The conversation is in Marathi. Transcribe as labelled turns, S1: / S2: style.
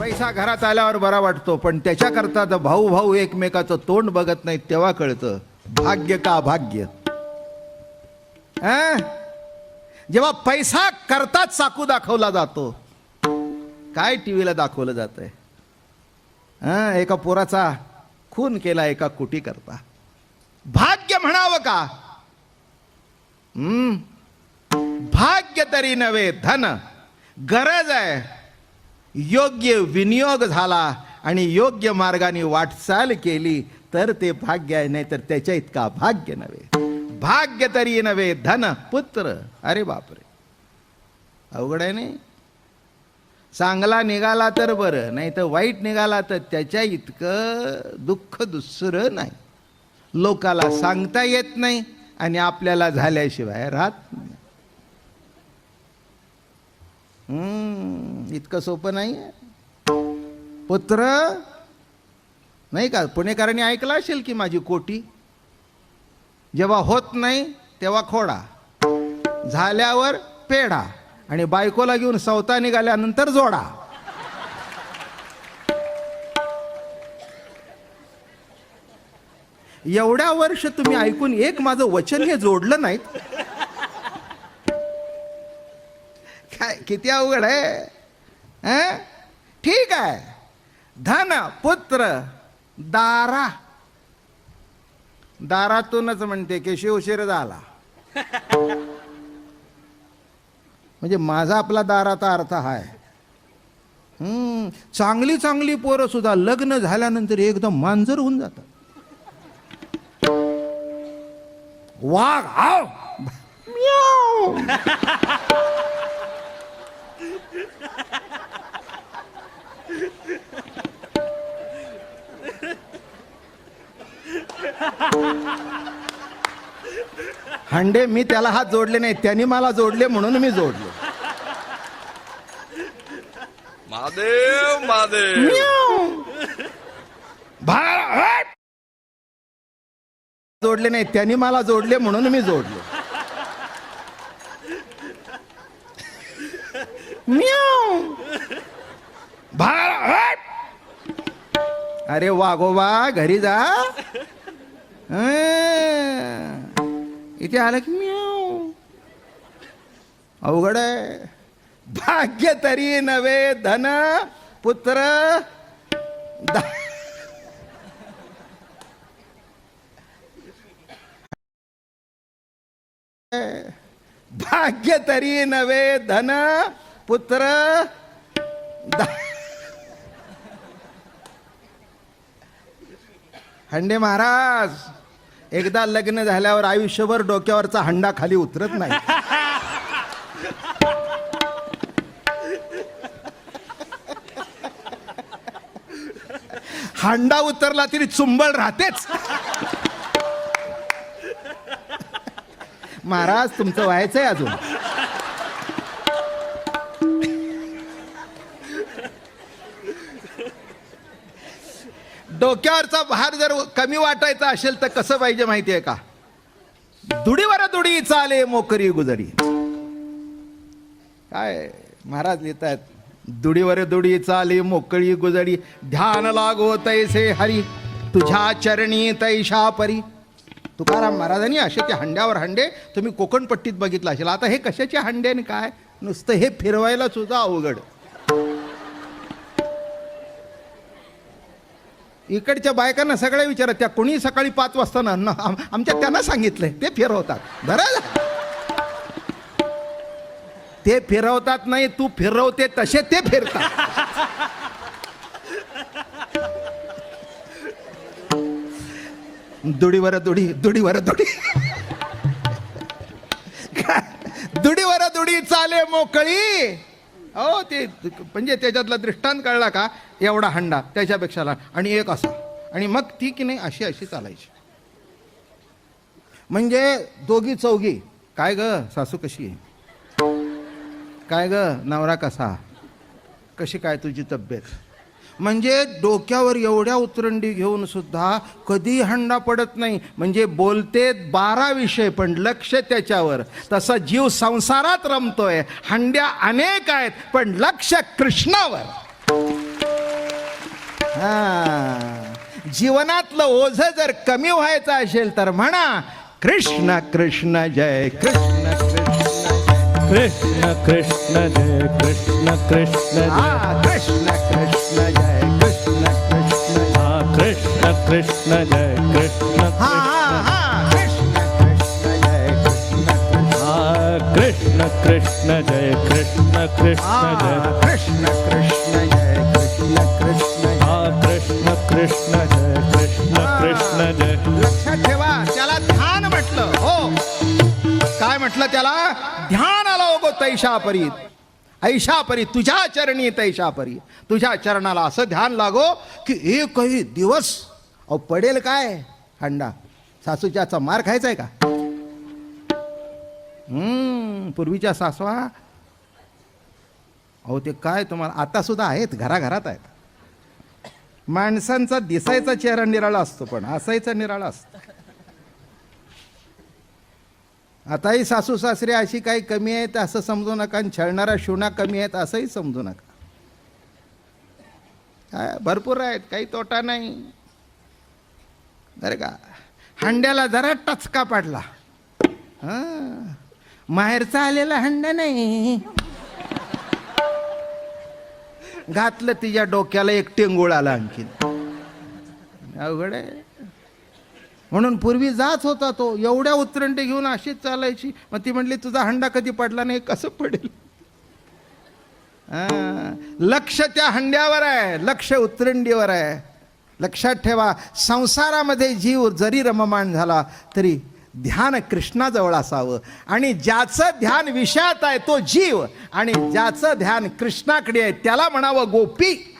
S1: पैसा घरात आल्यावर बरा वाटतो पण त्याच्याकरता तर भाऊ भाऊ एकमेकाचं तोंड बघत नाही तेव्हा कळतं. भाग्य का भाग्य? जेव्हा पैसा करताच चाकू दाखवला जातो काय टीव्हीला दाखवलं जात आहे एका पोराचा खून केला एका कुटी करता भाग्य म्हणावं का? हम्म? भाग्य तरी नव्हे धन. गरज आहे. योग्य विनियोग झाला आणि योग्य मार्गाने वाटचाल केली तर ते भाग्य आहे नाही तर त्याच्या इतका भाग्य नव्हे. भाग्य तरी नव्हे धन पुत्र. अरे बापरे. अवघड आहे नाही? चांगला निघाला तर बरं नाही तर वाईट निघाला तर त्याच्या इतकं दुःख दुसरं नाही. लोकाला सांगता येत नाही आणि आपल्याला झाल्याशिवाय राहत नाही. हम्म, इतकं सोपं नाही पुत्र नाही का पुणेकरांनी ऐकलं असेल की माझी कोटी? जेव्हा होत नाही तेव्हा खोडा. झाल्यावर पेढा. आणि बायकोला घेऊन सवता निघाल्यानंतर जोडा. एवढ्या वर्ष तुम्ही ऐकून एक माझं वचन हे जोडलं नाहीत. काय किती अवघड आहे? ठीक आहे. धन पुत्र दारा. दारातूनच म्हणते केशी उशीर झाला. म्हणजे माझा आपला दाराचा अर्थ आहे हम्म, चांगली चांगली पोरं सुद्धा लग्न झाल्यानंतर एकदम मांजर होऊन जातात. वाघ हाव. म्याव. हंडे मी त्याला हात जोडले नाही. त्यांनी मला जोडले म्हणून मी जोडले.
S2: महादेव महादेव!
S1: जोडले नाही. त्यांनी मला जोडले म्हणून मी जोडले! अरे वागोबा घरी जा. इथे आलं की म्याव अवघड आहे. भाग्य तरी नव्हे धन पुत्र भाग्य तरी नव्हे धन पुत्र हंडे महाराज. एकदा लग्न झाल्यावर आयुष्यभर डोक्यावरचा हंडा खाली उतरत नाही. हांडा उतरला तरी चुंबळ राहतेच. महाराज तुमचं व्हायचंय अजून. डोक्यावरचा भार जर कमी वाटायचा असेल तर कसं पाहिजे माहितीये का? दुडीवर दुडी चाले मोकरी गुजरी. काय महाराज लिहित आहेत दुडीवर दुडी चाले मोकळी गुजरी ध्यान लागो तैसे हरी तुझ्या चरणी तैशा परी. तुकाराम महाराजांनी असे ते हंड्यावर हंडे तुम्ही कोकणपट्टीत बघितलं असेल. आता हे कशाचे हंडे आणि काय? नुसतं हे फिरवायला सुद्धा अवघड. इकडच्या बायकांना सगळ्या विचारा त्या कोणी सकाळी पाच वाजता ना आम- आमच्या त्यांना सांगितलंय ते फिरवतात. बरं ते फिरवतात नाही तू फिरवते तसे ते फिरतात. दुडीवर दुडी दुडीवर दुडी. दुडीवर दुडी चाले मोकळी. हो ते म्हणजे त्याच्यातला दृष्टांत कळला का? एवढा हंडा त्याच्यापेक्षा लहान. आणि एक असा. आणि मग ती की नाही अशी अशी चालायची. म्हणजे दोघी चौघी. काय ग सासू कशी आहे? काय ग नवरा कसा? कशी काय तुझी तब्येत? म्हणजे डोक्यावर एवढ्या उतरंडी घेऊन सुद्धा कधी हंडा पडत नाही. म्हणजे बोलते बारा विषय पण लक्ष त्याच्यावर. तसा जीव संसारात रमतोय. हंड्या अनेक आहेत पण लक्ष कृष्णावर. हा. जीवनातलं ओझ जर कमी व्हायचं असेल तर म्हणा कृष्ण कृष्ण जय कृष्ण कृष्ण
S3: कृष्ण कृष्ण जय कृष्ण कृष्ण
S1: कृष्ण कृष्ण जय. कृष्ण
S3: जय कृष्ण
S1: कृष्ण कृष्ण जय कृष्ण कृष्ण.
S3: कृष्ण कृष्ण जय कृष्ण कृष्ण जय
S1: कृष्ण कृष्ण जय कृष्ण कृष्ण जय.
S3: हा कृष्ण कृष्ण जय कृष्ण कृष्ण जय
S1: लक्षात ठेवा त्याला ध्यान म्हटलं हो. काय म्हटलं त्याला? ध्यान आला गो तैशा परी ऐशा परी तुझ्या चरणी तैशा परी तुझ्या चरणाला असं ध्यान लागो की एकही दिवस अहो पडेल काय? हंडा. सासूच्याचा मार खायचा आहे का? हम्म पूर्वीच्या सासवा. अहो ते काय तुम्हाला? आता सुद्धा आहेत घराघरात आहेत. माणसांचा दिसायचा चेहरा निराळा असतो पण असायचा निराळा असतो. आताही सासू सासरे अशी काही कमी आहेत असं समजू नका. आणि छळणारा शिवणा कमी आहेत असंही समजू नका. भरपूर आहेत काही तोटा नाही. बरं का? हंड्याला जरा टचका पडला. हं. माहेरचा आलेला हंडा नाही. घातलं तिच्या डोक्याला एक टेंगूळ आला आणखीन. अवघड आहे. म्हणून पूर्वी जाच होता तो. एवढ्या उतरंडी घेऊन अशीच चालायची. मग ती म्हटली तुझा हंडा कधी पडला नाही? कसं पडेल? लक्ष त्या हंड्यावर आहे. लक्ष उतरंडीवर आहे. लक्षात ठेवा संसारामध्ये जीव जरी रममाण झाला तरी ध्यान कृष्णाजवळ असावं. आणि ज्याचं ध्यान विषयात आहे तो जीव. आणि ज्याचं ध्यान कृष्णाकडे आहे त्याला म्हणावं गोपी.